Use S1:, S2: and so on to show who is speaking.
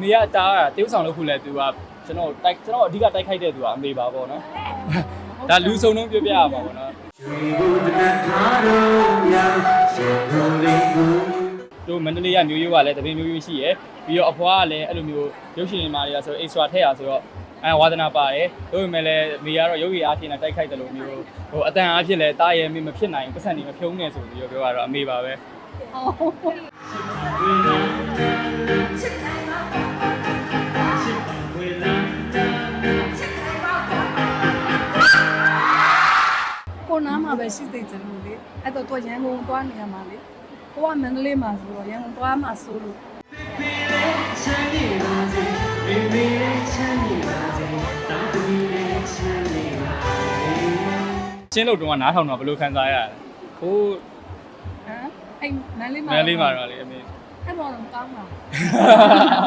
S1: မေကတားတာတေးဥဆောင်လုပ်ခုလဲသူကကျွန်တော်တိုက်ကျွန်တော်အဓိကတိုက်ခိုက်တဲ့သူကအမေပါပေါ့နော်ဒါလူစုံလုံးပြပြရပါပေါ့နော်တို့မန္တလေးကမျိုးရိုးကလည်းတပင်းမျိုးရိုးရှိရယ်ပြီးတော့အဖွားကလည်းအဲ့လိုမျိုးရုပ်ရှင်တွေမှာတွေကဆိုတော့ extra ထည့်ရဆိုတော့ အဲဝါသနာပါတယ်တို့ပေမဲ့လည်းမေကတော့ရုပ်ရည်အားဖြင့်လည်းတိုက်ခိုက်တယ်လို့မျိုးဟိုအတန်အားဖြင့်လည်းတားရဲမေမဖြစ်နိုင်ပတ်စံနေမဖြုံးနေဆိုပြီးတော့ပြောရတော့အမေပါပဲ
S2: ကိုနားမှာပဲရှိသိချင်လို့လေအဲ့တော့သူကရန်ကုန်သွားနေရမှာလေကိုကမန္တလေးမှာဆိုတော့ရန်ကုန်သွားမှာဆိုလို့
S1: ကျင်းလို့တော့နားထောင်တော့ဘယ်လိုခံစားရလဲဟိုး
S2: ဟမ်အဲ့မန္တလေးမှာ
S1: မန်းလေးမှာတော့လေအမေ
S2: အဲ့တော့တော့ကောင်းပါ